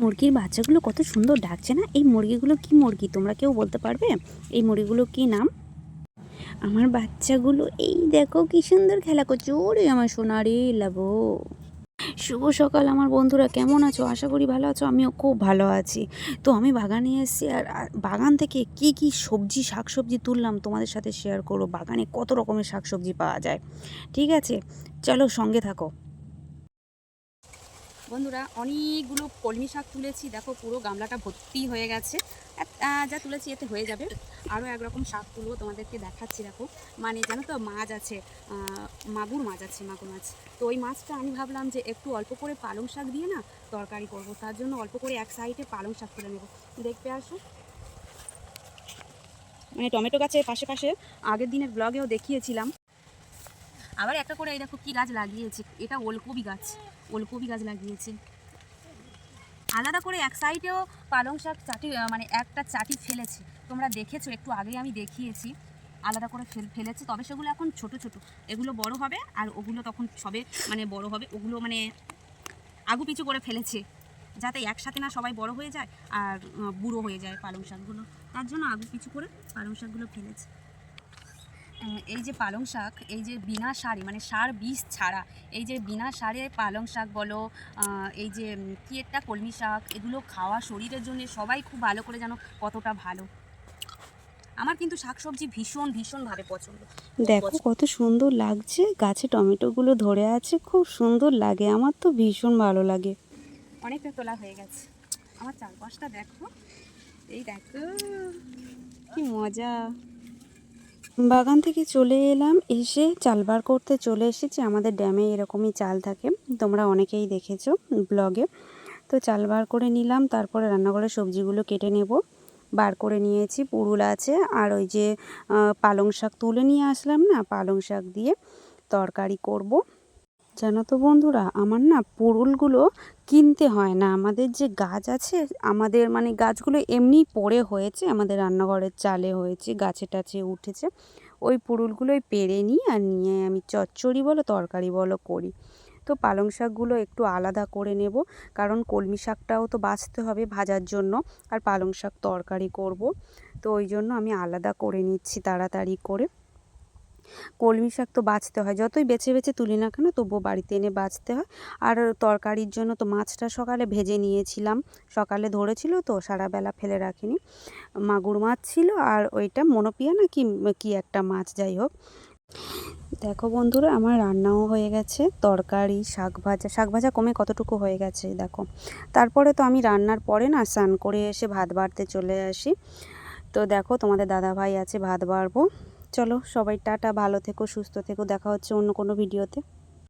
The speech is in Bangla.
মুরগির বাচ্চাগুলো কত সুন্দর ডাকছে না? এই মুরগিগুলো কি মুরগি? তোমরা কেউ বলতে পারবে? এই মুরগিগুলো কি নাম? আমার বাচ্চাগুলো, এই দেখো কি সুন্দর খেলা করছে। ওরে আমার সোনারে লাবো। শুভ সকাল আমার বন্ধুরা, কেমন আছো? আশা করি ভালো আছো, আমিও খুব ভালো আছি। তো আমি বাগানে এসেছি আর আর বাগান থেকে কি কি সবজি, শাকসবজি তুললাম তোমাদের সাথে শেয়ার করো বাগানে কত রকমের শাকসবজি পাওয়া যায়। ঠিক আছে? চলো সঙ্গে থাকো। বন্ধুরা অনেকগুলো কলমি শাক তুলেছি। দেখো পুরো গামলাটা ভর্তি হয়ে গেছে। যা তুলেছি এতে হয়ে যাবে। আরও একরকম শাক তুলবো তোমাদেরকে দেখাচ্ছি, দেখো। মানে জানো তো মাছ আছে মাগুর মাছ আছে, মাগুর মাছ। তো ওই মাছটা আমি ভাবলাম যে একটু অল্প করে পালং শাক দিয়ে না তরকারি করব। তার জন্য অল্প করে এক সাইডে পালং শাক তুলে নেব। দেখতে আসো। মানে টমেটো গাছের পাশে পাশে আগের দিনের ব্লগেও দেখিয়েছিলাম। আবার একটা করে এই দেখো কি গাছ লাগিয়েছে। এটা ওলকপি গাছ। ওলকপি গাছ লাগিয়েছে। আলাদা করে এক সাইডেও পালং শাক চাটি মানে একটা চাটি ফেলেছে। তোমরা দেখেছ, একটু আগেই আমি দেখিয়েছি। আলাদা করে ফেল, ফেলেছি। তবে সেগুলো এখন ছোট ছোট। এগুলো বড় হবে আর ওগুলো তখন সবে মানে বড় হবে। ওগুলো মানে আগু পিছু করে ফেলেছে। যাতে একসাথে না সবাই বড় হয়ে যায় আর বুড়ো হয়ে যায় পালং শাকগুলো। তার জন্য আগু পিছু করে পালং শাকগুলো ফেলেছে। এই যে পালং শাক এই যে বিনা সারে মানে সার বীজ ছাড়া এই যে বিনা সারে পালং শাক বলো এই যে কি একটা কলমি শাক এগুলো খাওয়া শরীরের জন্য সবাই খুব ভালো করে জানো কতটা ভালো। আমার কিন্তু শাকসবজি ভীষণ ভীষণভাবে পছন্দ। দেখো কত সুন্দর লাগছে গাছে টমেটোগুলো ধরে আছে খুব সুন্দর লাগে আমার তো ভীষণ ভালো লাগে। অনেকটা তোলা হয়ে গেছে। আমার চারপাশটা দেখো এই দেখো কি মজা। বাগান থেকে চলে এলাম, এসে চাল বার করতে চলে এসেছি। আমাদের ড্যামে এরকমই চাল থাকে, তোমরা অনেকেই দেখেছ ব্লগে। তো চাল বার করে নিলাম, তারপরে রান্নাঘরের সবজিগুলো কেটে নেব। বার করে নিয়েছি, পুরুল আছে, আর ওই যে পালং শাক তুলে নিয়ে আসলাম না, পালং শাক দিয়ে তরকারি করব। জানো তো বন্ধুরা, আমার না পুরুলগুলো কিনতে হয় না। আমাদের যে গাছ আছে, আমাদের মানে গাছগুলো এমনিই পড়ে হয়েছে, আমাদের রান্নাঘরের চালে হয়েছে, গাছে টাছে উঠেছে। ওই পুরুলগুলোই পেরে নিই আর নিয়ে আমি চচ্চড়ি বলো, তরকারি বলো করি। তো পালং শাকগুলো একটু আলাদা করে নেব, কারণ কলমি শাকটাও তো বাছতে হবে ভাজার জন্য, আর পালং শাক তরকারি করব। তো ওই জন্য আমি আলাদা করে নিচ্ছি তাড়াতাড়ি করে। কলমি শাক তো বাছতে হয়। যতই বেছে বেছে তুলি না কেন তবুও বাড়িতে এনে বাছতে হয়। আর তরকারির জন্য তো মাছটা সকালে ভেজে নিয়েছিলাম। সকালে ধরেছিল তো সারাবেলা ফেলে রাখিনি। মাগুর মাছ ছিল আর ওইটা মনোপিয়া না কি কি একটা মাছ, যাই হোক। দেখো বন্ধুরা, আমার রান্নাও হয়ে গেছে। তরকারি, শাক ভাজা শাক ভাজা কমে কতটুকু হয়ে গেছে, দেখো। তারপরে তো আমি রান্নার পরে না স্নান করে এসে ভাত বাড়তে চলে আসি। তো দেখো তোমাদের দাদা ভাই আছে, ভাত বাড়বো। চলো সবাই টাটা ভালো থেকো সুস্থ থেকো দেখা হচ্ছে অন্য কোনো ভিডিওতে।